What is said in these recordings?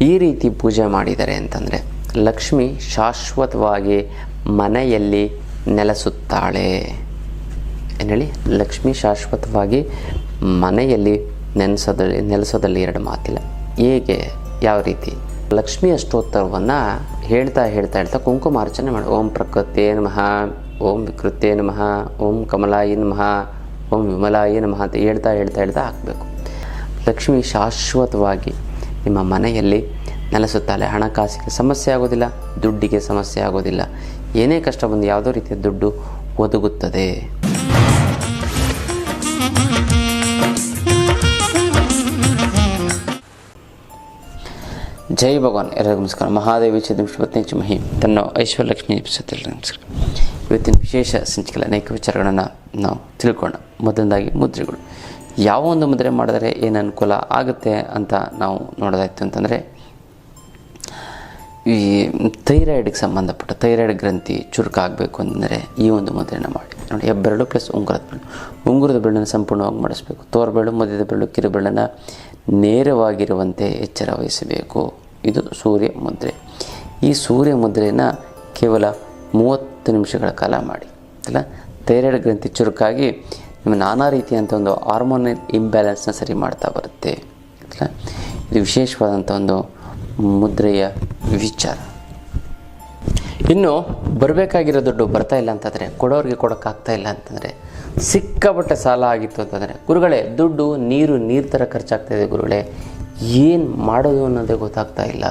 ಈ ರೀತಿ ಪೂಜೆ ಮಾಡಿದರೆ ಅಂತಂದರೆ ಲಕ್ಷ್ಮಿ ಶಾಶ್ವತವಾಗಿ ಮನೆಯಲ್ಲಿ ನೆಲೆಸುತ್ತಾಳೆ. ಏನು ಹೇಳಿ? ಲಕ್ಷ್ಮಿ ಶಾಶ್ವತವಾಗಿ ಮನೆಯಲ್ಲಿ ನೆನೆಸೋದಲ್ಲಿ, ನೆಲೆಸೋದಲ್ಲಿ ಎರಡು ಮಾತಿಲ್ಲ. ಹೇಗೆ? ಯಾವ ರೀತಿ? ಲಕ್ಷ್ಮಿ ಅಷ್ಟೋತ್ತರವನ್ನು ಹೇಳ್ತಾ ಹೇಳ್ತಾ ಹೇಳ್ತಾ ಕುಂಕುಮಾರ್ಚನೆ ಮಾಡಿ. ಓಂ ಪ್ರಕೃತೇ ನಮಃ, ಓಂ ವಿಕೃತೇ ನಮಃ, ಓಂ ಕಮಲಾಯ ನಮಃ, ಓಂ ವಿಮಲಾಯ ನಮಃ ಅಂತ ಹೇಳ್ತಾ ಹೇಳ್ತಾ ಹೇಳ್ತಾ ಹಾಕಬೇಕು. ಲಕ್ಷ್ಮಿ ಶಾಶ್ವತವಾಗಿ ನಿಮ್ಮ ಮನೆಯಲ್ಲಿ ನೆಲೆಸುತ್ತಾಳೆ. ಹಣಕಾಸಿಗೆ ಸಮಸ್ಯೆ ಆಗೋದಿಲ್ಲ ದುಡ್ಡಿಗೆ ಸಮಸ್ಯೆ ಆಗೋದಿಲ್ಲ ಏನೇ ಕಷ್ಟ ಬಂದು ಯಾವುದೋ ರೀತಿಯ ದುಡ್ಡು ಒದಗುತ್ತದೆ. ಜೈ ಭಗವಾನ್. ಎಲ್ಲರಿಗೂ ನಮಸ್ಕಾರ. ಮಹಾದೇವಿ ಚತುರ್ಪತ್ನಿ ಚ ಮಹಿ ತನ್ನ ಐಶ್ವರ್ಯಲಕ್ಷ್ಮಿ ನಮಸ್ಕಾರ. ಇವತ್ತಿನ ವಿಶೇಷ ಸಂಚಿಕೆಯಲ್ಲಿ ಅನೇಕ ವಿಚಾರಗಳನ್ನು ನಾವು ತಿಳ್ಕೊಳ್ಳೋಣ. ಮೊದಲನೇದಾಗಿ ಮುದ್ರೆಗಳು. ಯಾವ ಒಂದು ಮುದ್ರೆ ಮಾಡಿದರೆ ಏನು ಅನುಕೂಲ ಆಗುತ್ತೆ ಅಂತ ನಾವು ನೋಡೋದಾಯ್ತು ಅಂತಂದರೆ, ಈ ಥೈರಾಯ್ಡ್ಗೆ ಸಂಬಂಧಪಟ್ಟ ಥೈರಾಯ್ಡ್ ಗ್ರಂಥಿ ಚುರುಕಾಗಬೇಕು ಅಂದರೆ ಈ ಒಂದು ಮುದ್ರೆನ ಮಾಡಿ. ನೋಡಿ, ಹೆಬ್ಬೆರಳು ಪ್ಲಸ್ ಉಂಗುರದ ಬೆರಳು. ಉಂಗುರದ ಬೆರಳನ್ನು ಸಂಪೂರ್ಣವಾಗಿ ಮಾಡಿಸ್ಬೇಕು. ತೋರ್ಬೆರಳು ಮಧ್ಯದ ಬೆರಳು ಕಿರುಬೆರಳನ್ನು ನೇರವಾಗಿರುವಂತೆ ಎಚ್ಚರ ವಹಿಸಬೇಕು. ಇದು ಸೂರ್ಯ ಮುದ್ರೆ. ಈ ಸೂರ್ಯ ಮುದ್ರೆಯನ್ನು ಕೇವಲ ಮೂವತ್ತು ನಿಮಿಷಗಳ ಕಾಲ ಮಾಡಿ. ಅಲ್ಲ ಥೈರಾಯ್ಡ್ ಗ್ರಂಥಿ ಚುರುಕಾಗಿ ನಿಮ್ಮ ನಾನಾ ರೀತಿಯಂಥ ಒಂದು ಹಾರ್ಮೋನ್ ಇಂಬ್ಯಾಲೆನ್ಸ್ನ ಸರಿ ಮಾಡ್ತಾ ಬರುತ್ತೆ. ಇದು ವಿಶೇಷವಾದಂಥ ಒಂದು ಮುದ್ರೆಯ ವಿಚಾರ. ಇನ್ನು ಬರಬೇಕಾಗಿರೋ ದುಡ್ಡು ಬರ್ತಾ ಇಲ್ಲ ಅಂತಂದರೆ, ಕೊಡೋರಿಗೆ ಕೊಡೋಕ್ಕಾಗ್ತಾ ಇಲ್ಲ ಅಂತಂದರೆ, ಸಿಕ್ಕಾಪಟ್ಟೆ ಸಾಲ ಆಗಿತ್ತು ಅಂತಂದರೆ, ಗುರುಗಳೇ, ದುಡ್ಡು, ನೀರು ನೀರು ಥರ ಖರ್ಚಾಗ್ತಾ ಇದೆ ಗುರುಗಳೇ. ಏನು ಮಾಡೋದು ಅನ್ನೋದೇ ಗೊತ್ತಾಗ್ತಾ ಇಲ್ಲ.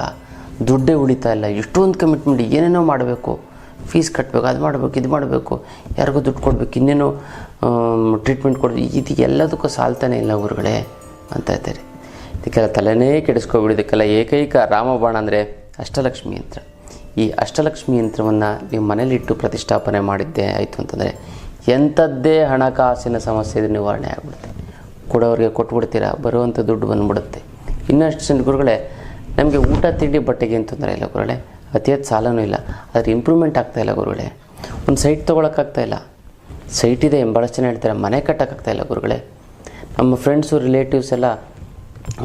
ದುಡ್ಡೇ ಉಳಿತಾ ಇಲ್ಲ. ಎಷ್ಟೊಂದು ಕಮಿಟ್ಮೆಂಟ್ ಏನೇನೋ ಮಾಡಬೇಕು. ಫೀಸ್ ಕಟ್ಟಬೇಕು ಅದು ಮಾಡಬೇಕು, ಇದು ಮಾಡಬೇಕು, ಯಾರಿಗೂ ದುಡ್ಡು ಕೊಡಬೇಕು, ಇನ್ನೇನು ಟ್ರೀಟ್ಮೆಂಟ್ ಕೊಡಬೇಕು ಇದು ಎಲ್ಲದಕ್ಕೂ ಸಾಲ್ತಾನೆ ಇಲ್ಲ ಗುರುಗಳೇ ಅಂತ ಇದ್ದಾರೆ ಇದಕ್ಕೆಲ್ಲ ತಲೆನೇ ಕೆಡಿಸ್ಕೊಬಿಡಿದಕ್ಕೆಲ್ಲ ಏಕೈಕ ರಾಮಬಾಣ ಅಂದರೆ ಅಷ್ಟಲಕ್ಷ್ಮಿ ಯಂತ್ರ. ಈ ಅಷ್ಟಲಕ್ಷ್ಮಿ ಯಂತ್ರವನ್ನು ನೀವು ಮನೇಲಿಟ್ಟು ಪ್ರತಿಷ್ಠಾಪನೆ ಮಾಡಿದ್ದೆ ಆಯಿತು ಅಂತಂದರೆ ಎಂಥದ್ದೇ ಹಣಕಾಸಿನ ಸಮಸ್ಯೆ ನಿವಾರಣೆ ಆಗಿಬಿಡುತ್ತೆ. ಕೊಡೋರಿಗೆ ಕೊಟ್ಬಿಡ್ತೀರಾ, ಬರುವಂಥ ದುಡ್ಡು ಬಂದ್ಬಿಡುತ್ತೆ. ಇನ್ನಷ್ಟು ಗುರುಗಳೇ, ನಮಗೆ ಊಟ ತಿಂಡಿ ಬಟ್ಟೆಗೆ ಏನು ತೊಂದರೆ ಇಲ್ಲ ಗುರುಗಳೇ ಅತಿ ಹೆಚ್ಚು ಸಾಲನೂ ಇಲ್ಲ. ಆದರೆ ಇಂಪ್ರೂವ್ಮೆಂಟ್ ಆಗ್ತಾಯಿಲ್ಲ ಗುರುಗಳೇ. ಒಂದು ಸೈಟ್ ತೊಗೊಳಕ್ಕಾಗ್ತಾ ಇಲ್ಲ. ಸೈಟ್ ಇದೆ ಭಾಳಷ್ಟು ಜನ ಹೇಳ್ತಾರೆ. ಮನೆ ಕಟ್ಟೋಕ್ಕಾಗ್ತಾಯಿಲ್ಲ ಗುರುಗಳೇ. ನಮ್ಮ ಫ್ರೆಂಡ್ಸು ರಿಲೇಟಿವ್ಸ್ ಎಲ್ಲ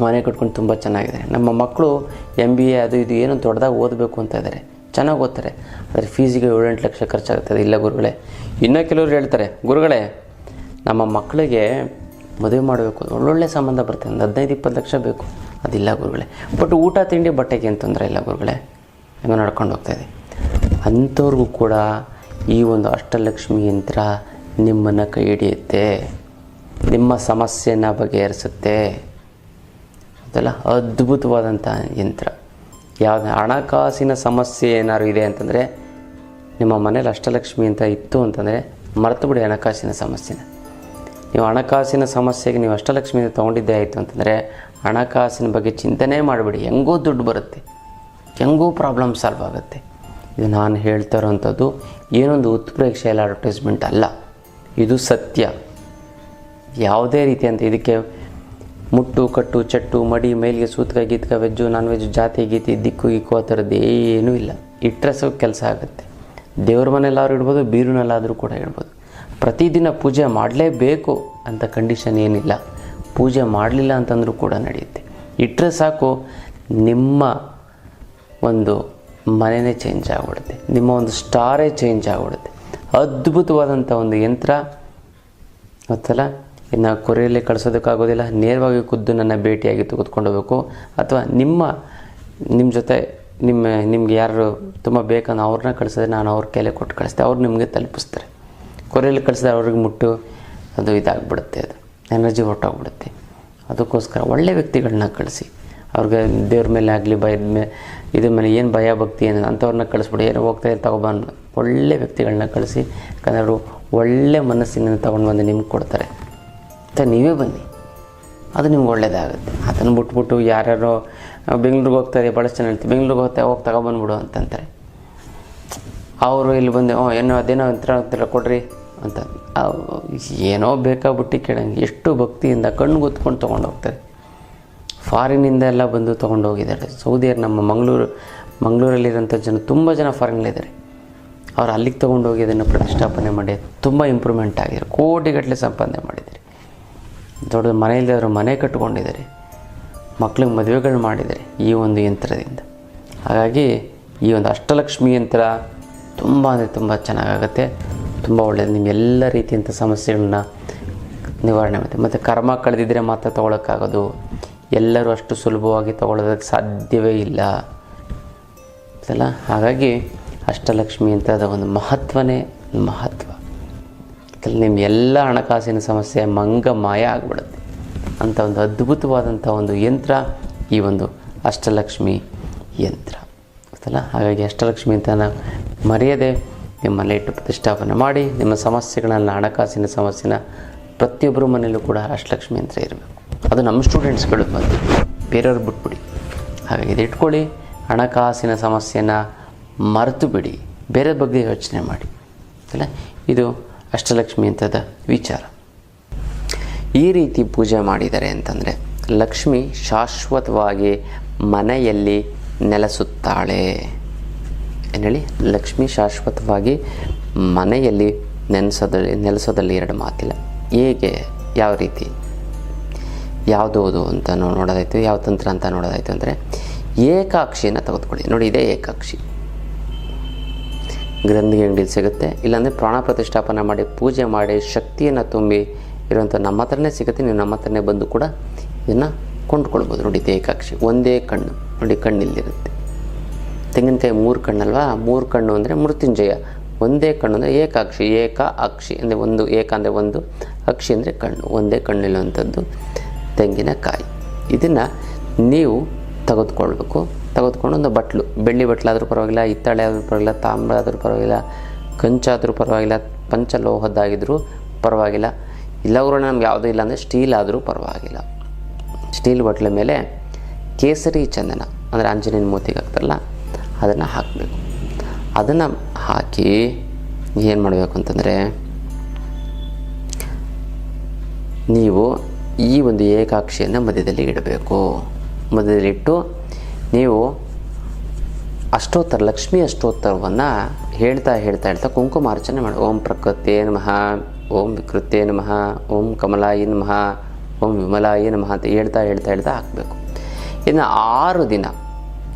ಮನೆ ಕಟ್ಕೊಂಡು ತುಂಬ ಚೆನ್ನಾಗಿದೆ. ನಮ್ಮ ಮಕ್ಕಳು ಎಂ ಬಿ ಎ ಅದು ಇದು ಏನೋ ದೊಡ್ಡದಾಗಿ ಓದಬೇಕು ಅಂತ ಇದ್ದಾರೆ ಚೆನ್ನಾಗಿ ಓದ್ತಾರೆ. ಆದರೆ ಫೀಸಿಗೆ ಏಳೆಂಟು ಲಕ್ಷ ಖರ್ಚಾಗ್ತದೆ ಇಲ್ಲ ಗುರುಗಳೇ. ಇನ್ನೂ ಕೆಲವರು ಹೇಳ್ತಾರೆ, ಗುರುಗಳೇ, ನಮ್ಮ ಮಕ್ಕಳಿಗೆ ಮದುವೆ ಮಾಡಬೇಕು. ಒಳ್ಳೊಳ್ಳೆ ಸಂಬಂಧ ಬರ್ತದೆ. ಒಂದು ಹದಿನೈದು, ಇಪ್ಪತ್ತು ಲಕ್ಷ ಬೇಕು. ಅದಿಲ್ಲ ಗುರುಗಳೇ. ಬಟ್ ಊಟ, ತಿಂಡಿ, ಬಟ್ಟೆಗೆ ಏನು ತೊಂದರೆ ಇಲ್ಲ ಗುರುಗಳೇ. ಏನೋ ನಡ್ಕೊಂಡು ಹೋಗ್ತಾಯಿದೆ ಅಂಥವ್ರಿಗೂ ಕೂಡ ಈ ಒಂದು ಅಷ್ಟಲಕ್ಷ್ಮಿ ಯಂತ್ರ ನಿಮ್ಮನ್ನು ಕೈ ಹಿಡಿಯುತ್ತೆ. ನಿಮ್ಮ ಸಮಸ್ಯೆಯನ್ನು ಬಗೆಹರಿಸುತ್ತೆ. ಅದೆಲ್ಲ ಅದ್ಭುತವಾದಂಥ ಯಂತ್ರ. ಯಾವ ಹಣಕಾಸಿನ ಸಮಸ್ಯೆ ಏನಾದ್ರು ಇದೆ ಅಂತಂದರೆ, ನಿಮ್ಮ ಮನೇಲಿ ಅಷ್ಟಲಕ್ಷ್ಮಿ ಅಂತ ಇತ್ತು ಅಂತಂದರೆ ಮರೆತು ಬಿಡಿ ಹಣಕಾಸಿನ ಸಮಸ್ಯೆನ. ನೀವು ಹಣಕಾಸಿನ ಸಮಸ್ಯೆಗೆ ನೀವು ಅಷ್ಟಲಕ್ಷ್ಮಿಯಿಂದ ತೊಗೊಂಡಿದ್ದೇ ಆಯಿತು ಅಂತಂದರೆ, ಹಣಕಾಸಿನ ಬಗ್ಗೆ ಚಿಂತನೆ ಮಾಡಿಬಿಡಿ. ಹೆಂಗೋ ದುಡ್ಡು ಬರುತ್ತೆ. ಹೆಂಗೋ ಪ್ರಾಬ್ಲಮ್ ಸಾಲ್ವ್ ಆಗುತ್ತೆ. ಇದು ನಾನು ಹೇಳ್ತಾ ಇರೋವಂಥದ್ದು ಏನೊಂದು ಉತ್ಪ್ರೇಕ್ಷೆಯಲ್ಲ ಅಡ್ವರ್ಟೈಸ್ಮೆಂಟ್ ಅಲ್ಲ. ಇದು ಸತ್ಯ. ಯಾವುದೇ ರೀತಿ ಅಂತ ಇದಕ್ಕೆ ಮುಟ್ಟು, ಕಟ್ಟು, ಚಟ್ಟು, ಮಡಿ, ಮೇಲಿಗೆ ಸೂತ್ಕ, ಗೀತ್ಕ, ವೆಜ್ಜು ನಾನ್ ವೆಜ್ ಜಾತಿ, ಗೀತಿ, ದಿಕ್ಕು, ಗಿಕ್ಕು, ಆ ಥರದ್ದು ಏನೂ ಇಲ್ಲ. ಇಟ್ಟರೆ ಸಹ ಕೆಲಸ ಆಗುತ್ತೆ. ದೇವ್ರ ಮನೆಯಲ್ಲಾದ್ರೂ ಇಡ್ಬೋದು ಬೀರುನಲ್ಲಾದರೂ ಕೂಡ ಇಡ್ಬೋದು ಪ್ರತಿದಿನ ಪೂಜೆ ಮಾಡಲೇಬೇಕು ಅಂತ ಕಂಡೀಷನ್ ಏನಿಲ್ಲ. ಪೂಜೆ ಮಾಡಲಿಲ್ಲ ಅಂತಂದರೂ ಕೂಡ ನಡೆಯುತ್ತೆ. ಇಟ್ಟರೆ ಸಾಕು, ನಿಮ್ಮ ಒಂದು ಮನೆಯೇ ಚೇಂಜ್ ಆಗಿಬಿಡುತ್ತೆ. ನಿಮ್ಮ ಒಂದು ಸ್ಟಾರೇ ಚೇಂಜ್ ಆಗಿಬಿಡುತ್ತೆ. ಅದ್ಭುತವಾದಂಥ ಒಂದು ಯಂತ್ರ. ಗೊತ್ತಲ್ಲ? ಇನ್ನು ಕೊರೆಯಲ್ಲಿ ಕಳಿಸೋದಕ್ಕಾಗೋದಿಲ್ಲ. ನೇರವಾಗಿ ಖುದ್ದು ನನ್ನ ಭೇಟಿಯಾಗಿ ತೆಗೆದುಕೊಂಡು ಹೋಗಬೇಕು. ಅಥವಾ ನಿಮ್ಮ ನಿಮ್ಮ ಜೊತೆ ನಿಮ್ಮ, ನಿಮ್ಗೆ ಯಾರು ತುಂಬ ಬೇಕನ್ನೋ ಅವ್ರನ್ನ ಕಳಿಸಿದ್ರೆ ನಾನು ಅವ್ರ ಕೈಲೇ ಕೊಟ್ಟು ಕಳಿಸ್ತೆ. ಅವ್ರು ನಿಮಗೆ ತಲುಪಿಸ್ತಾರೆ. ಕೊರೆಯಲ್ಲಿ ಕಳಿಸಿದ್ರೆ ಅವ್ರಿಗೆ ಮುಟ್ಟು, ಅದು ಇದಾಗ್ಬಿಡುತ್ತೆ ಅದು. ಎನರ್ಜಿ ಹೊರಟೋಗ್ಬಿಡುತ್ತೆ. ಅದಕ್ಕೋಸ್ಕರ ಒಳ್ಳೆ ವ್ಯಕ್ತಿಗಳನ್ನ ಕಳಿಸಿ. ಅವ್ರಿಗೆ ದೇವ್ರ ಮೇಲೆ ಆಗಲಿ ಭಯದ ಮೇಲೆ ಇದ್ರ ಮೇಲೆ ಏನು ಭಯ ಭಕ್ತಿ ಏನು ಅಂಥವ್ರನ್ನ ಕಳಿಸ್ಬಿಡಿ. ಏನೋ ಹೋಗ್ತಾ ಇರೋ ತಗೊಬಂದು ಒಳ್ಳೆ ವ್ಯಕ್ತಿಗಳನ್ನ ಕಳಿಸಿ, ಯಾಕಂದರೆ ಅವರು ಒಳ್ಳೆ ಮನಸ್ಸಿನಿಂದ ತೊಗೊಂಡು ಬಂದು ನಿಮ್ಗೆ ಕೊಡ್ತಾರೆ. ಮತ್ತು ನೀವೇ ಬನ್ನಿ. ಅದು ನಿಮ್ಗೆ ಒಳ್ಳೇದಾಗುತ್ತೆ. ಅದನ್ನು ಬಿಟ್ಬಿಟ್ಟು ಯಾರ್ಯಾರೋ ಬೆಂಗ್ಳೂರಿಗೆ ಹೋಗ್ತಾರೆ ಭಾಳಷ್ಟು ಜನ ಬೆಂಗ್ಳೂರಿಗೆ ಹೋಗ್ತಾ, ಹೋಗಿ ತಗೊಬಂದ್ಬಿಡು ಅಂತಂತಾರೆ. ಅವರು ಇಲ್ಲಿ ಬಂದು, ಓ, ಏನೋ ಅದೇನೋ ಅಂತರ ಅಂತೆಲ್ಲ ಕೊಡ್ರಿ ಅಂತ. ಏನೋ ಬೇಕಾಗ್ಬಿಟ್ಟು ಕೇಳಂಗೆ. ಎಷ್ಟು ಭಕ್ತಿಯಿಂದ ಕಣ್ಣು ಗೊತ್ಕೊಂಡು ತೊಗೊಂಡು ಹೋಗ್ತಾರೆ. ಫಾರಿನಿಂದ ಎಲ್ಲ ಬಂದು ತೊಗೊಂಡು ಹೋಗಿದ್ದಾರೆ ಸೌದಿಯರು ನಮ್ಮ ಮಂಗಳೂರು ಮಂಗಳೂರಲ್ಲಿರೋಂಥ ಜನ ತುಂಬ ಜನ ಫಾರಿನಲ್ಲಿದ್ದಾರೆ ಅವ್ರು ಅಲ್ಲಿಗೆ ತೊಗೊಂಡು ಹೋಗಿ ಅದನ್ನು ಪ್ರತಿಷ್ಠಾಪನೆ ಮಾಡಿ, ತುಂಬ ಇಂಪ್ರೂವ್ಮೆಂಟ್ ಆಗಿದೆ ಕೋಟಿಗಟ್ಟಲೆ ಸಂಪಾದನೆ ಮಾಡಿದ್ದಾರೆ. ದೊಡ್ಡ ಮನೆಯಲ್ಲಿ ಅವರು ಮನೆ ಕಟ್ಕೊಂಡಿದ್ದಾರೆ. ಮಕ್ಳಿಗೆ ಮದುವೆಗಳು ಮಾಡಿದ್ದಾರೆ ಈ ಒಂದು ಯಂತ್ರದಿಂದ. ಹಾಗಾಗಿ ಈ ಒಂದು ಅಷ್ಟಲಕ್ಷ್ಮಿ ಯಂತ್ರ ತುಂಬ ಅಂದರೆ ತುಂಬ ಚೆನ್ನಾಗಾಗುತ್ತೆ. ತುಂಬ ಒಳ್ಳೆಯದು ನಿಮ್ಮ ಎಲ್ಲ ರೀತಿಯಂಥ ಸಮಸ್ಯೆಗಳನ್ನ ನಿವಾರಣೆ ಮಾಡುತ್ತೆ ಮತ್ತು ಕರ್ಮ ಕಳೆದಿದ್ದರೆ ಮಾತ್ರ ತೊಗೊಳಕ್ಕಾಗೋದು. ಎಲ್ಲರೂ ಅಷ್ಟು ಸುಲಭವಾಗಿ ತಗೊಳ್ಳೋದಕ್ಕೆ ಸಾಧ್ಯವೇ ಇಲ್ಲ. ಅಲ್ಲ ಹಾಗಾಗಿ ಅಷ್ಟಲಕ್ಷ್ಮಿ ಅಂತ ಅದರ ಒಂದು ಮಹತ್ವನೇ ಮಹತ್ವ. ನಿಮ್ಮ ಎಲ್ಲ ಹಣಕಾಸಿನ ಸಮಸ್ಯೆ ಮಂಗ ಮಾಯ ಆಗಿಬಿಡುತ್ತೆ. ಅಂತ ಒಂದು ಅದ್ಭುತವಾದಂಥ ಒಂದು ಯಂತ್ರ ಈ ಒಂದು ಅಷ್ಟಲಕ್ಷ್ಮಿ ಯಂತ್ರ. ಗೊತ್ತಲ್ಲ ಹಾಗಾಗಿ ಅಷ್ಟಲಕ್ಷ್ಮಿ ಅಂತ ಮರೆಯದೆ ನಿಮ್ಮಲ್ಲಿ ಇಟ್ಟು ಪ್ರತಿಷ್ಠಾಪನೆ ಮಾಡಿ ನಿಮ್ಮ ಸಮಸ್ಯೆಗಳನ್ನು ಹಣಕಾಸಿನ ಸಮಸ್ಯೆನ ಪ್ರತಿಯೊಬ್ಬರ ಮನೆಯಲ್ಲೂ ಕೂಡ ಅಷ್ಟಲಕ್ಷ್ಮಿ ಯಂತ್ರ ಇರಬೇಕು. ಅದು ನಮ್ಮ ಸ್ಟೂಡೆಂಟ್ಸ್ಗಳು ಬಂದು ಬೇರೆಯವ್ರು ಬಿಟ್ಬಿಡಿ. ಹಾಗಾಗಿ ಇದು ಇಟ್ಕೊಳ್ಳಿ, ಹಣಕಾಸಿನ ಸಮಸ್ಯೆನ ಮರೆತು ಬಿಡಿ ಬೇರೆ ಬಗ್ಗೆ ಯೋಚನೆ ಮಾಡಿ. ಅಲ್ಲ ಇದು ಅಷ್ಟಲಕ್ಷ್ಮಿ ಅಂತದ ವಿಚಾರ. ಈ ರೀತಿ ಪೂಜೆ ಮಾಡಿದರೆ ಅಂತಂದರೆ ಲಕ್ಷ್ಮಿ ಶಾಶ್ವತವಾಗಿ ಮನೆಯಲ್ಲಿ ನೆಲೆಸುತ್ತಾಳೆ. ಹೇಳಿ? ಲಕ್ಷ್ಮಿ ಶಾಶ್ವತವಾಗಿ ಮನೆಯಲ್ಲಿ ನೆನೆಸೋದಲ್ಲಿ ನೆಲೆಸೋದಲ್ಲಿ ಎರಡು ಮಾತಿಲ್ಲ. ಹೇಗೆ? ಯಾವ ರೀತಿ? ಯಾವುದೋದು ಅಂತ ನಾವು ನೋಡೋದಾಯ್ತು, ಯಾವ ತಂತ್ರ ಅಂತ ನೋಡೋದಾಯ್ತು ಅಂದರೆ ಏಕಾಕ್ಷಿಯನ್ನು ತೆಗೆದುಕೊಳ್ಳಿ. ನೋಡಿ, ಇದೇ ಏಕಾಕ್ಷಿ. ಗ್ರಂಥಿಗೆ ಅಂಗಡಿಲಿ ಸಿಗುತ್ತೆ. ಇಲ್ಲಾಂದರೆ ಪ್ರಾಣ ಪ್ರತಿಷ್ಠಾಪನೆ ಮಾಡಿ, ಪೂಜೆ ಮಾಡಿ, ಶಕ್ತಿಯನ್ನು ತುಂಬಿ ಇರುವಂಥ ನಮ್ಮ ಹತ್ರನೇ ಸಿಗುತ್ತೆ. ನೀವು ನಮ್ಮ ಹತ್ರನೇ ಬಂದು ಕೂಡ ಇದನ್ನು ಕೊಂಡ್ಕೊಳ್ಬೋದು. ನೋಡಿ, ಇದು ಏಕಾಕ್ಷಿ. ಒಂದೇ ಕಣ್ಣು. ನೋಡಿ, ಕಣ್ಣಿಲ್ಲಿರುತ್ತೆ. ತೆಂಗಿನಕಾಯಿ ಮೂರು ಕಣ್ಣಲ್ವಾ? ಮೂರು ಕಣ್ಣು ಅಂದರೆ ಮೃತ್ಯುಂಜಯ. ಒಂದೇ ಕಣ್ಣು ಅಂದರೆ ಏಕಾಕ್ಷಿ. ಏಕ ಅಕ್ಷಿ ಅಂದರೆ ಒಂದು, ಏಕ ಅಂದರೆ ಒಂದು, ಅಕ್ಷಿ ಅಂದರೆ ಕಣ್ಣು. ಒಂದೇ ಕಣ್ಣಿರುವಂಥದ್ದು ತೆಂಗಿನಕಾಯಿ. ಇದನ್ನು ನೀವು ತೆಗೆದುಕೊಳ್ಬೇಕು. ತೆಗೆದುಕೊಂಡು ಒಂದು ಬಟ್ಲು, ಬೆಳ್ಳಿ ಬಟ್ಲಾದರೂ ಪರವಾಗಿಲ್ಲ, ಹಿತ್ತಾಳೆ ಆದರೂ ಪರವಾಗಿಲ್ಲ, ತಾಮ್ರ ಆದರೂ ಪರವಾಗಿಲ್ಲ ಕಂಚಾದರೂ ಪರವಾಗಿಲ್ಲ ಪಂಚಲೋಹದ್ದಾಗಿದ್ದರೂ ಪರವಾಗಿಲ್ಲ. ಇಲ್ಲವರು ನಮ್ಗೆ ಯಾವುದೂ ಇಲ್ಲ ಅಂದರೆ ಸ್ಟೀಲ್ ಆದರೂ ಪರವಾಗಿಲ್ಲ. ಸ್ಟೀಲ್ ಬಟ್ಲ ಮೇಲೆ ಕೇಸರಿ ಚಂದನ, ಅಂದರೆ ಆಂಜನೇಯನ ಮೂತಿಗೆ ಹಾಕ್ತಾರಲ್ಲ, ಅದನ್ನು ಹಾಕಬೇಕು. ಅದನ್ನು ಹಾಕಿ ಏನು ಮಾಡಬೇಕು ಅಂತಂದರೆ, ನೀವು ಈ ಒಂದು ಏಕಾಕ್ಷಿಯನ್ನು ಮಧ್ಯದಲ್ಲಿ ಇಡಬೇಕು. ಮಧ್ಯದಲ್ಲಿಟ್ಟು ನೀವು ಅಷ್ಟೋತ್ತರ, ಲಕ್ಷ್ಮಿ ಅಷ್ಟೋತ್ತರವನ್ನು ಹೇಳ್ತಾ ಹೇಳ್ತಾ ಹೇಳ್ತಾ ಕುಂಕುಮಾರ್ಚನೆ ಮಾಡಿ. ಓಂ ಪ್ರಕೃತೇ ನಮಃ, ಓಂ ವಿಕೃತೇ ನಮಃ, ಓಂ ಕಮಲಾಯಿ ನಮಃ, ಓಂ ವಿಮಲಾಯಿ ನಮಃ ಅಂತ ಹೇಳ್ತಾ ಹೇಳ್ತಾ ಹೇಳ್ತಾ ಹಾಕಬೇಕು. ಇನ್ನು ಆರು ದಿನ,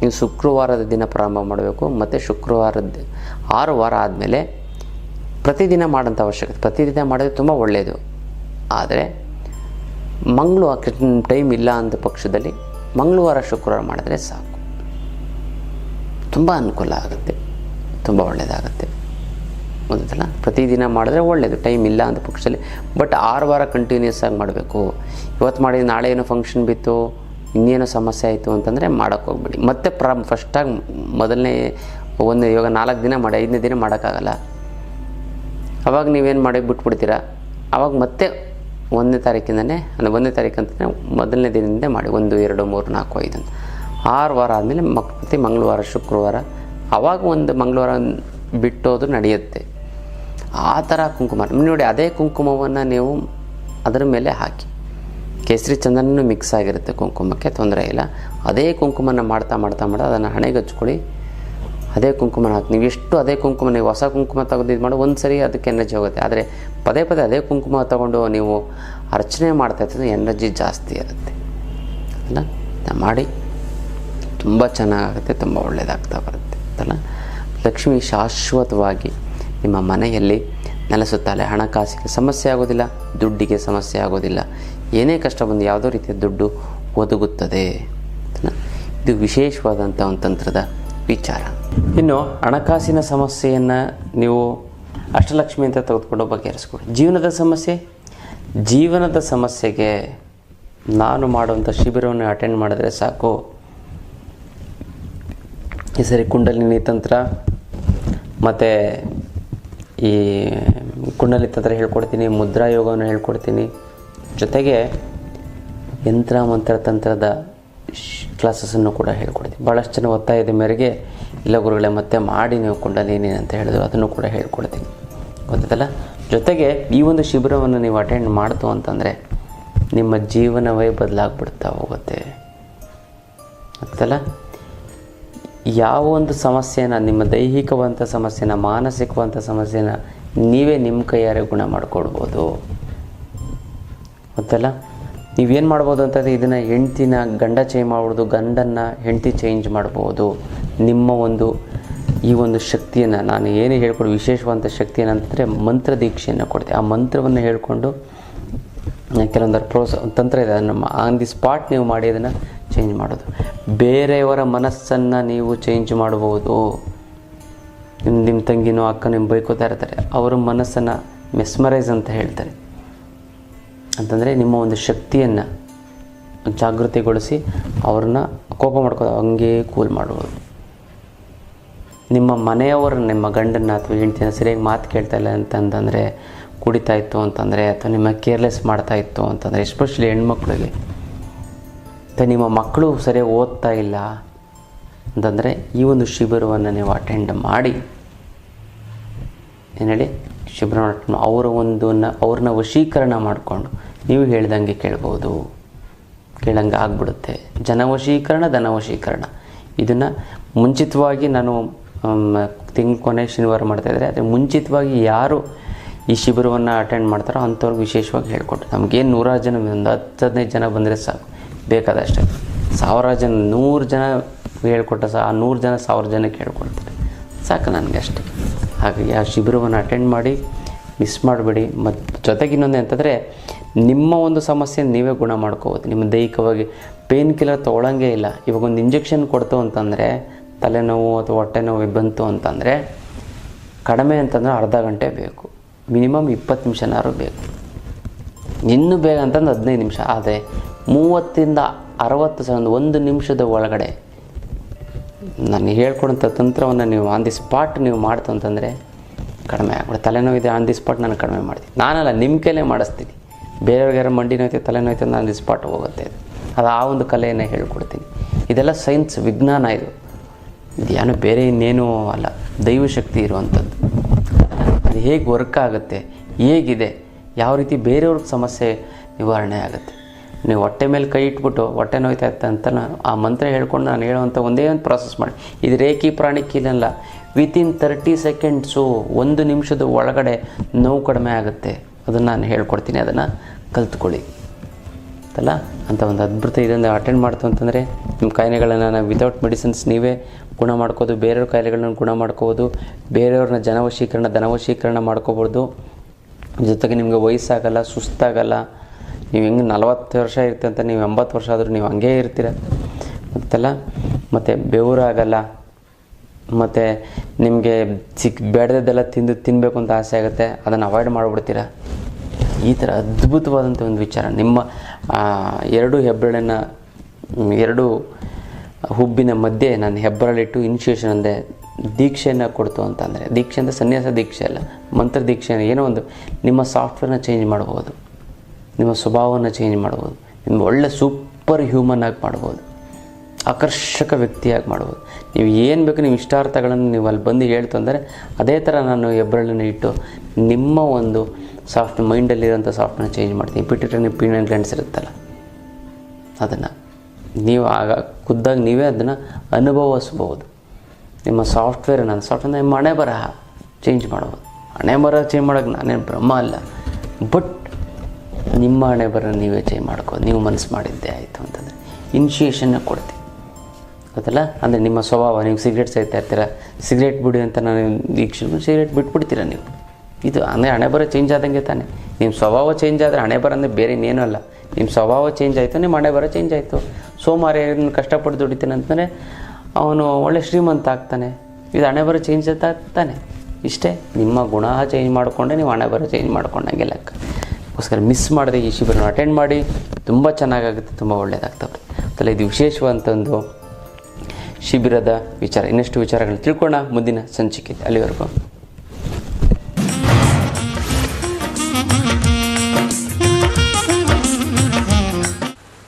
ನೀವು ಶುಕ್ರವಾರದ ದಿನ ಪ್ರಾರಂಭ ಮಾಡಬೇಕು, ಮತ್ತು ಶುಕ್ರವಾರದ ಆರು ವಾರ ಆದಮೇಲೆ ಪ್ರತಿದಿನ ಮಾಡೋಂಥ ಅವಶ್ಯಕತೆ, ಪ್ರತಿದಿನ ಮಾಡೋದು ತುಂಬ ಒಳ್ಳೆಯದು ಆದರೆ ಮಂಗಳು ಟೈಮ್ ಇಲ್ಲ ಅಂದ ಪಕ್ಷದಲ್ಲಿ ಮಂಗಳವಾರ, ಶುಕ್ರವಾರ ಮಾಡಿದ್ರೆ ಸಾಕು. ತುಂಬ ಅನುಕೂಲ ಆಗುತ್ತೆ, ತುಂಬ ಒಳ್ಳೆಯದಾಗುತ್ತೆ ಗೊತ್ತಲ್ಲ ಪ್ರತಿದಿನ ಮಾಡಿದ್ರೆ ಒಳ್ಳೆಯದು ಟೈಮ್ ಇಲ್ಲ ಅಂದ ಪಕ್ಷದಲ್ಲಿ. ಬಟ್ ಆರು ವಾರ ಕಂಟಿನ್ಯೂಸ್ ಆಗಿ ಮಾಡಬೇಕು. ಇವತ್ತು ಮಾಡಿ ನಾಳೆ ಏನೋ ಫಂಕ್ಷನ್ ಬಿತ್ತು, ಇನ್ನೇನೋ ಸಮಸ್ಯೆ ಆಯಿತು ಅಂತಂದರೆ ಮಾಡೋಕ್ಕೆ ಹೋಗ್ಬೇಡಿ. ಮತ್ತೆ ಪ್ರ ಫಸ್ಟಾಗಿ ಮೊದಲನೇ ಒಂದು ಇವಾಗ ನಾಲ್ಕು ದಿನ ಮಾಡಿ, ಐದನೇ ದಿನ ಮಾಡೋಕ್ಕಾಗಲ್ಲ. ಅವಾಗ ನೀವೇನು ಮಾಡಿ ಬಿಟ್ಬಿಡ್ತೀರಾ? ಅವಾಗ ಮತ್ತೆ ಒಂದನೇ ತಾರೀಕಿಂದನೇ ಅಂದರೆ ಒಂದನೇ ತಾರೀಕು ಅಂತಂದರೆ ಮೊದಲನೇ ದಿನದಿಂದ ಮಾಡಿ, ಒಂದು, ಎರಡು, ಮೂರು, ನಾಲ್ಕು, ಐದು ಅಂತ. ಆರು ವಾರ ಆದಮೇಲೆ ಮಕ್ ಪ್ರತಿ ಮಂಗಳವಾರ, ಶುಕ್ರವಾರ ಆವಾಗ ಒಂದು ಮಂಗಳವಾರ ಬಿಟ್ಟೋದು ನಡೆಯುತ್ತೆ. ಆ ಥರ ಕುಂಕುಮ. ನೋಡಿ, ಅದೇ ಕುಂಕುಮವನ್ನು ನೀವು ಅದರ ಮೇಲೆ ಹಾಕಿ. ಕೇಸರಿ ಚಂದನೂ ಮಿಕ್ಸ್ ಆಗಿರುತ್ತೆ ಕುಂಕುಮಕ್ಕೆ ತೊಂದರೆ ಇಲ್ಲ. ಅದೇ ಕುಂಕುಮನ ಮಾಡ್ತಾ ಮಾಡ್ತಾ ಮಾಡ್ತಾ ಅದನ್ನು ಹಣೆಗೆ ಹಚ್ಕೊಳ್ಳಿ ಅದೇ ಕುಂಕುಮನ ಹಾಕಿ ನೀವು ಎಷ್ಟು ಅದೇ ಕುಂಕುಮ, ನೀವು ಹೊಸ ಕುಂಕುಮ ತೆಗೆದು ಇದು ಮಾಡಿ, ಒಂದು ಸರಿ ಅದಕ್ಕೆ ಎನರ್ಜಿ ಹೋಗುತ್ತೆ. ಆದರೆ ಪದೇ ಪದೇ ಅದೇ ಕುಂಕುಮ ತಗೊಂಡು ನೀವು ಅರ್ಚನೆ ಮಾಡ್ತಾ ಇರ್ತದೆ ಎನರ್ಜಿ ಜಾಸ್ತಿ ಇರುತ್ತೆ. ಅಲ್ಲ? ಮಾಡಿ ತುಂಬ ಚೆನ್ನಾಗುತ್ತೆ ತುಂಬ ಒಳ್ಳೆಯದಾಗ್ತಾ ಬರುತ್ತೆ. ಅಲ್ಲ? ಲಕ್ಷ್ಮಿ ಶಾಶ್ವತವಾಗಿ ನಿಮ್ಮ ಮನೆಯಲ್ಲಿ ನೆಲೆಸುತ್ತಾಳೆ. ಹಣಕಾಸಿಗೆ ಸಮಸ್ಯೆ ಆಗೋದಿಲ್ಲ, ದುಡ್ಡಿಗೆ ಸಮಸ್ಯೆ ಆಗೋದಿಲ್ಲ. ಏನೇ ಕಷ್ಟ ಬಂದು ಯಾವುದೋ ರೀತಿಯ ದುಡ್ಡು ಒದಗುತ್ತದೆ? ಇದು ವಿಶೇಷವಾದಂಥ ಒಂದು ತಂತ್ರದ ವಿಚಾರ. ಇನ್ನು ಹಣಕಾಸಿನ ಸಮಸ್ಯೆಯನ್ನು ನೀವು ಅಷ್ಟಲಕ್ಷ್ಮಿ ಅಂತ ತೆಗೆದುಕೊಂಡು ಬಗೆಹರಿಸ್ಕೊಡಿ ಜೀವನದ ಸಮಸ್ಯೆ? ಜೀವನದ ಸಮಸ್ಯೆಗೆ ನಾನು ಮಾಡುವಂಥ ಶಿಬಿರವನ್ನು ಅಟೆಂಡ್ ಮಾಡಿದ್ರೆ ಸಾಕು. ಈ ಸರಿ ಕುಂಡಲಿನಿ ತಂತ್ರ ಮತ್ತು ಈ ಕುಂಡಲಿ ತಂತ್ರ ಹೇಳ್ಕೊಡ್ತೀನಿ, ಮುದ್ರಾ ಯೋಗವನ್ನು ಹೇಳ್ಕೊಡ್ತೀನಿ. ಜೊತೆಗೆ ಯಂತ್ರ, ಮಂತ್ರ, ತಂತ್ರದ ಕ್ಲಾಸಸನ್ನು ಕೂಡ ಹೇಳ್ಕೊಡ್ತೀನಿ. ಭಾಳಷ್ಟು ಜನ ಒತ್ತಾಯದ ಮೇರೆಗೆ ಇಲ್ಲ ಗುರುಗಳೇ, ಮತ್ತೆ ಮಾಡಿ ನೀವು ಕುಂಡಲಿನಿ ಅಂತ ಹೇಳಿದ್ರು. ಅದನ್ನು ಕೂಡ ಹೇಳ್ಕೊಡ್ತೀನಿ. ಗೊತ್ತದಲ್ಲ ಜೊತೆಗೆ ಈ ಒಂದು ಶಿಬಿರವನ್ನು ನೀವು ಅಟೆಂಡ್ ಮಾಡ್ತು ಅಂತಂದರೆ ನಿಮ್ಮ ಜೀವನವೇ ಬದಲಾಗ್ಬಿಡ್ತಾ ಹೋಗುತ್ತೆ. ಗೊತ್ತಲ್ಲ ಯಾವ ಒಂದು ಸಮಸ್ಯೆನ, ನಿಮ್ಮ ದೈಹಿಕವಂಥ ಸಮಸ್ಯೆನ ಮಾನಸಿಕವಂಥ ಸಮಸ್ಯೆನ ನೀವೇ ನಿಮ್ಮ ಕೈಯಾರೆ ಗುಣ ಮಾಡಿಕೊಡ್ಬೋದು. ಗೊತ್ತಲ್ಲ ನೀವೇನು ಮಾಡ್ಬೋದು ಅಂತಂದರೆ ಇದನ್ನು ಹೆಂಡ್ತಿನ ಗಂಡ ಚೇಂಜ್ ಮಾಡ್ಬೋದು ಗಂಡನ್ನು ಹೆಂಡ್ತಿ ಚೇಂಜ್ ಮಾಡ್ಬೋದು. ನಿಮ್ಮ ಒಂದು, ಈ ಒಂದು ಶಕ್ತಿಯನ್ನು, ನಾನು ಏನೇ ಹೇಳ್ಕೊಡು ವಿಶೇಷವಾದಂಥ ಶಕ್ತಿ ಏನಂತಂದರೆ ಮಂತ್ರ ದೀಕ್ಷೆಯನ್ನು ಕೊಡ್ತೀನಿ ಆ ಮಂತ್ರವನ್ನು ಹೇಳ್ಕೊಂಡು ಕೆಲವೊಂದು ಪ್ರೋಸ, ತಂತ್ರ ಇದೆ ನಮ್ಮ ಆನ್ ದಿ ಸ್ಪಾಟ್ ನೀವು ಮಾಡಿ, ಅದನ್ನು ಚೇಂಜ್ ಮಾಡೋದು. ಬೇರೆಯವರ ಮನಸ್ಸನ್ನು ನೀವು ಚೇಂಜ್ ಮಾಡ್ಬೋದು. ನಿಮ್ಮ ನಿಮ್ಮ ತಂಗಿನೋ ಅಕ್ಕ ನಿಮ್ಮ ಬೈಕೋತಾ ಇರ್ತಾರೆ. ಅವರ ಮನಸ್ಸನ್ನು ಮೆಸ್ಮರೈಸ್ ಅಂತ ಹೇಳ್ತಾರೆ. ಅಂತಂದರೆ ನಿಮ್ಮ ಒಂದು ಶಕ್ತಿಯನ್ನು ಜಾಗೃತಿಗೊಳಿಸಿ ಅವ್ರನ್ನ ಕೋಪ ಮಾಡ್ಕೋ ಹಂಗೆ ಕೂಲ್ ಮಾಡ್ಬೋದು. ನಿಮ್ಮ ಮನೆಯವರು ನಿಮ್ಮ ಗಂಡನ ಅಥವಾ ಹೆಂಡ್ತಿನ ಸರಿಯಾಗಿ ಮಾತು ಕೇಳ್ತಾ ಇಲ್ಲ ಅಂತಂದರೆ ಕುಡಿತಾ ಇತ್ತು ಅಂತಂದರೆ ಅಥವಾ ನಿಮ್ಮ ಕೇರ್ಲೆಸ್ ಮಾಡ್ತಾ ಇತ್ತು ಅಂತಂದರೆ ಎಸ್ಪೆಷಲಿ ಹೆಣ್ಮಕ್ಳಿಗೆ ಮತ್ತು ನಿಮ್ಮ ಮಕ್ಕಳು ಸರಿಯಾಗಿ ಓದ್ತಾ ಇಲ್ಲ ಅಂತಂದರೆ ಈ ಒಂದು ಶಿಬಿರವನ್ನು ನೀವು ಅಟೆಂಡ್ ಮಾಡಿ. ಏನು ಹೇಳಿ? ಅಟೆಂಡ್ ಅವರ ಒಂದು ಅವ್ರನ್ನ ವಶೀಕರಣ ಮಾಡಿಕೊಂಡು ನೀವು ಹೇಳ್ದಂಗೆ ಕೇಳ್ಬೋದು. ಕೇಳಂಗೆ ಆಗ್ಬಿಡುತ್ತೆ. ಜನವಶೀಕರಣ, ಧನವಶೀಕರಣ. ಇದನ್ನು ಮುಂಚಿತವಾಗಿ ನಾನು ತಿಂಗಳ ಕೊನೆ ಶನಿವಾರ ಮಾಡ್ತಾಯಿದ್ರೆ ಆದರೆ ಮುಂಚಿತವಾಗಿ ಯಾರು ಈ ಶಿಬಿರವನ್ನು ಅಟೆಂಡ್ ಮಾಡ್ತಾರೋ ಅಂಥವ್ರಿಗೆ ವಿಶೇಷವಾಗಿ ಹೇಳ್ಕೊಟ್ಟು, ನಮಗೇನು ನೂರಾರು ಜನ, ಒಂದು ಹತ್ತು ಹದಿನೈದು ಜನ ಬಂದರೆ ಸಾಕು. ಬೇಕಾದಷ್ಟೇ ಸಾವಿರಾರು ಜನ, ನೂರು ಜನ ಹೇಳ್ಕೊಟ್ಟ ಸಹ ಆ ನೂರು ಜನ ಸಾವಿರ ಜನಕ್ಕೆ ಹೇಳ್ಕೊಡ್ತಾರೆ. ಸಾಕು ನನಗೆ ಅಷ್ಟೇ ಹಾಗಾಗಿ ಆ ಶಿಬಿರವನ್ನು ಅಟೆಂಡ್ ಮಾಡಿ ಮಿಸ್ ಮಾಡಬೇಡಿ. ಮತ್ತು ಜೊತೆಗೆ ಇನ್ನೊಂದು ಅಂತಂದರೆ ನಿಮ್ಮ ಒಂದು ಸಮಸ್ಯೆ ನೀವೇ ಗುಣ ಮಾಡ್ಕೋಬೋದು. ನಿಮ್ಮ ದೈಹಿಕವಾಗಿ ಪೇನ್ ಕಿಲ್ಲರ್ ತೊಗೊಳಂಗೇ ಇಲ್ಲ. ಇವಾಗ ಒಂದು ಇಂಜೆಕ್ಷನ್ ಕೊಡ್ತು ಅಂತಂದರೆ, ತಲೆನೋವು ಅಥವಾ ಹೊಟ್ಟೆ ನೋವು ಬಂತು ಅಂತಂದರೆ, ಕಡಿಮೆ ಅಂತಂದರೆ ಅರ್ಧ ಗಂಟೆ ಬೇಕು. ಮಿನಿಮಮ್ ಇಪ್ಪತ್ತು ನಿಮಿಷನಾದ್ರು ಬೇಕು. ಇನ್ನೂ ಬೇಗ ಅಂತಂದ್ರೆ ಹದಿನೈದು ನಿಮಿಷ. ಆದರೆ ಮೂವತ್ತಿಂದ ಅರವತ್ತು ಸೆಕೆಂಡ್, ಒಂದು ನಿಮಿಷದ ಒಳಗಡೆ ನಾನು ಹೇಳ್ಕೊಡೋಂಥ ತಂತ್ರವನ್ನು ನೀವು ಆನ್ ದಿ ಸ್ಪಾಟ್ ನೀವು ಮಾಡ್ತು ಅಂತಂದರೆ ಕಡಿಮೆ ಆಗ್ಬಿಡುತ್ತೆ. ತಲೆನೋವಿದೆ ಆನ್ ದಿ ಸ್ಪಾಟ್ ನಾನು ಕಡಿಮೆ ಮಾಡ್ತೀನಿ. ನಾನಲ್ಲ ನಿಮ್ಮ ಕೈಲೇ ಮಾಡಿಸ್ತೀನಿ. ಬೇರೆಯವ್ರಿಗೆ ಯಾರು ಮಂಡಿ ನೋಯ್ತೆ ತಲೆನೋಯ್ತೆ ಆನ್ ದಿ ಸ್ಪಾಟ್ ಹೋಗುತ್ತೆ ಅದು ಅದು ಆ ಒಂದು ಕಲೆಯನ್ನು ಹೇಳ್ಕೊಡ್ತೀನಿ. ಇದೆಲ್ಲ ಸೈನ್ಸ್ ವಿಜ್ಞಾನ ಇದು. ಇದು ಬೇರೆ ಇನ್ನೇನೂ ಅಲ್ಲ. ದೈವಶಕ್ತಿ ಇರುವಂಥದ್ದು. ಅದು ಹೇಗೆ ವರ್ಕ್ ಆಗುತ್ತೆ, ಹೇಗಿದೆ, ಯಾವ ರೀತಿ ಬೇರೆಯವ್ರಿಗೆ ಸಮಸ್ಯೆ ನಿವಾರಣೆ ಆಗುತ್ತೆ. ನೀವು ಹೊಟ್ಟೆ ಮೇಲೆ ಕೈ ಇಟ್ಬಿಟ್ಟು ಹೊಟ್ಟೆ ನೋಯ್ತಾ ಇತ್ತು ಅಂತ ನಾನು ಆ ಮಂತ್ರ ಹೇಳ್ಕೊಂಡು ನಾನು ಹೇಳುವಂಥ ಒಂದೇ ಒಂದು ಪ್ರಾಸೆಸ್ ಮಾಡಿ. ಇದು ರೇಖಿ ಪ್ರಾಣಿಕ್ಕಿಲ್ಲ ವಿತಿನ್ ತರ್ಟಿ ಸೆಕೆಂಡ್ಸು ಒಂದು ನಿಮಿಷದ ಒಳಗಡೆ ನೋವು ಕಡಿಮೆ ಆಗುತ್ತೆ. ಅದನ್ನು ನಾನು ಹೇಳ್ಕೊಡ್ತೀನಿ. ಅದನ್ನು ಕಲ್ತ್ಕೊಳ್ಳಿ. ಅಲ್ಲ ಅಂತ ಒಂದು ಅದ್ಭುತ ಇದನ್ನು ಅಟೆಂಡ್ ಮಾಡ್ತು ಅಂತಂದರೆ ನಿಮ್ಮ ಕಾಯಿಲೆಗಳನ್ನು ನಾನು ವಿತೌಟ್ ಮೆಡಿಸಿನ್ಸ್ ನೀವೇ ಗುಣ ಮಾಡ್ಕೋದು, ಬೇರೆಯವ್ರ ಕಾಯಿಲೆಗಳನ್ನು ಗುಣ ಮಾಡ್ಕೋಬೋದು, ಬೇರೆಯವ್ರನ್ನ ಜನವಶೀಕರಣ, ಧನವಶೀಕರಣ ಮಾಡ್ಕೋಬೋದು. ಜೊತೆಗೆ ನಿಮಗೆ ವಯಸ್ಸಾಗಲ್ಲ, ಸುಸ್ತಾಗಲ್ಲ ನೀವು ಹೆಂಗೆ ನಲವತ್ತು ವರ್ಷ ಇರುತ್ತೆ ಅಂತ, ನೀವು ಎಂಬತ್ತು ವರ್ಷ ಆದರೂ ನೀವು ಹಂಗೇ ಇರ್ತೀರ? ಮತ್ತಲ್ಲ, ಮತ್ತು ಬೆವರಾಗಲ್ಲ, ಮತ್ತು ನಿಮಗೆ ಸಿಕ್ ಬೇಡದೆಲ್ಲ ತಿಂದು ತಿನ್ನಬೇಕು ಅಂತ ಆಸೆ ಆಗುತ್ತೆ, ಅದನ್ನು ಅವಾಯ್ಡ್ ಮಾಡಿಬಿಡ್ತೀರ? ಈ ಥರ ಅದ್ಭುತವಾದಂಥ ಒಂದು ವಿಚಾರ. ನಿಮ್ಮ ಎರಡು ಹೆಬ್ಬೆರಳನ್ನ ಎರಡು ಹುಬ್ಬಿನ ಮಧ್ಯೆ ನಾನು ಹೆಬ್ಬರಳಿಟ್ಟು ಇನಿಷಿಯೇಷನ್ ಅಂದರೆ ದೀಕ್ಷೆಯನ್ನು ಕೊಡ್ತು ಅಂತಂದರೆ ದೀಕ್ಷೆ ಅಂದರೆ ಸನ್ಯಾಸ ದೀಕ್ಷೆ ಅಲ್ಲ, ಮಂತ್ರ ದೀಕ್ಷೆ ಏನೋ ಒಂದು, ನಿಮ್ಮ ಸಾಫ್ಟ್ವೇರ್ನ ಚೇಂಜ್ ಮಾಡ್ಬೋದು. ನಿಮ್ಮ ಸ್ವಭಾವವನ್ನು ಚೇಂಜ್ ಮಾಡ್ಬೋದು. ನಿಮ್ಮ ಒಳ್ಳೆ ಸೂಪರ್ ಹ್ಯೂಮನ್ ಆಗಿ ಮಾಡ್ಬೋದು. ಆಕರ್ಷಕ ವ್ಯಕ್ತಿಯಾಗಿ ಮಾಡ್ಬೋದು. ನೀವು ಏನು ಬೇಕು ನೀವು ಇಷ್ಟಾರ್ಥಗಳನ್ನು ನೀವು ಅಲ್ಲಿ ಬಂದು ಹೇಳ್ತು ಅಂದರೆ ಅದೇ ಥರ ನಾನು ಹೆಬ್ಬರಳನ್ನು ಇಟ್ಟು ನಿಮ್ಮ ಒಂದು ಸಾಫ್ಟ್ ಮೈಂಡಲ್ಲಿರೋಂಥ ಸಾಫ್ಟ್ನ ಚೇಂಜ್ ಮಾಡ್ತೀನಿ. ಪಿಟಿಟರಿ ಪೀನಲ್ ಗ್ಲ್ಯಾಂಡ್ಸ್ ಇರುತ್ತಲ್ಲ. ಅದನ್ನು ನೀವು ಆಗ ಖುದ್ದಾಗಿ ನೀವೇ ಅದನ್ನು ಅನುಭವಿಸ್ಬೋದು. ನಿಮ್ಮ ಸಾಫ್ಟ್ವೇರ್ ನನ್ನ ಸಾಫ್ಟ್ವೇರ್ ನಿಮ್ಮ ಹಣೆ ಬರಹ ಚೇಂಜ್ ಮಾಡ್ಬೋದು. ಹಣೆ ಬರಹ ಚೇಂಜ್ ಮಾಡೋಕ್ಕೆ ನಾನೇನು ಬ್ರಹ್ಮ ಅಲ್ಲ. ಬಟ್ ನಿಮ್ಮ ಹಣೆ ಬರ ನೀವೇ ಚೇಂಜ್ ಮಾಡ್ಕೋ, ನೀವು ಮನಸ್ಸು ಮಾಡಿದ್ದೆ ಆಯಿತು ಅಂತಂದರೆ ಇನಿಷಿಯೇಷನ್ನ ಕೊಡ್ತೀನಿ. ಗೊತ್ತಲ್ಲ? ಅಂದರೆ ನಿಮ್ಮ ಸ್ವಭಾವ, ನೀವು ಸಿಗರೇಟ್ ಸೇರ್ತಾ ಇರ್ತೀರ? ಸಿಗರೇಟ್ ಬಿಡಿ ಅಂತ ನಾನು ದೀಕ್ಷೆ ಸಿಗರೇಟ್ ಬಿಟ್ಬಿಡ್ತೀರ ನೀವು? ಇದು ಅಂದರೆ ಹಣೆ ಬರೋ ಚೇಂಜ್ ಆದಂಗೆ ತಾನೆ. ನಿಮ್ಮ ಸ್ವಭಾವ ಚೇಂಜ್ ಆದರೆ ಹಣೆ ಬರ ಅಂದರೆ ಬೇರೆ ಇನ್ನೇನೂ ಅಲ್ಲ. ನಿಮ್ಮ ಸ್ವಭಾವ ಚೇಂಜ್ ಆಯಿತು, ನಿಮ್ಮ ಹಣೆ ಬರ ಚೇಂಜ್ ಆಯಿತು. ಸೋಮವಾರ ಏನು ಕಷ್ಟಪಟ್ಟು ದುಡಿತಾನೆ ಅಂತಂದರೆ ಅವನು ಒಳ್ಳೆ ಶ್ರೀಮಂತ ಆಗ್ತಾನೆ. ಇದು ಹಣೆ ಬರ ಚೇಂಜ್ ಆಗ್ತಾನೆ ಇಷ್ಟೇ. ನಿಮ್ಮ ಗುಣ ಚೇಂಜ್ ಮಾಡಿಕೊಂಡೆ, ನೀವು ಹಣೆ ಬರ ಚೇಂಜ್ ಮಾಡ್ಕೊಂಡಂಗೆ ಲೆಕ್ಕ. ಅದಕ್ಕೋಸ್ಕರ ಮಿಸ್ ಮಾಡದೆ ಈ ಶಿಬಿರನ ಅಟೆಂಡ್ ಮಾಡಿ. ತುಂಬ ಚೆನ್ನಾಗಾಗುತ್ತೆ, ತುಂಬ ಒಳ್ಳೆಯದಾಗ್ತವೆ ಅದಲ್ಲ ಇದು ವಿಶೇಷವಾದಂಥ ಒಂದು ಶಿಬಿರದ ವಿಚಾರ, ಇನ್ನಷ್ಟು ವಿಚಾರಗಳನ್ನ ತಿಳ್ಕೊಳ್ಳೋಣ ಮುಂದಿನ ಸಂಚಿಕೆ ಅಲ್ಲಿವರೆಗೂ.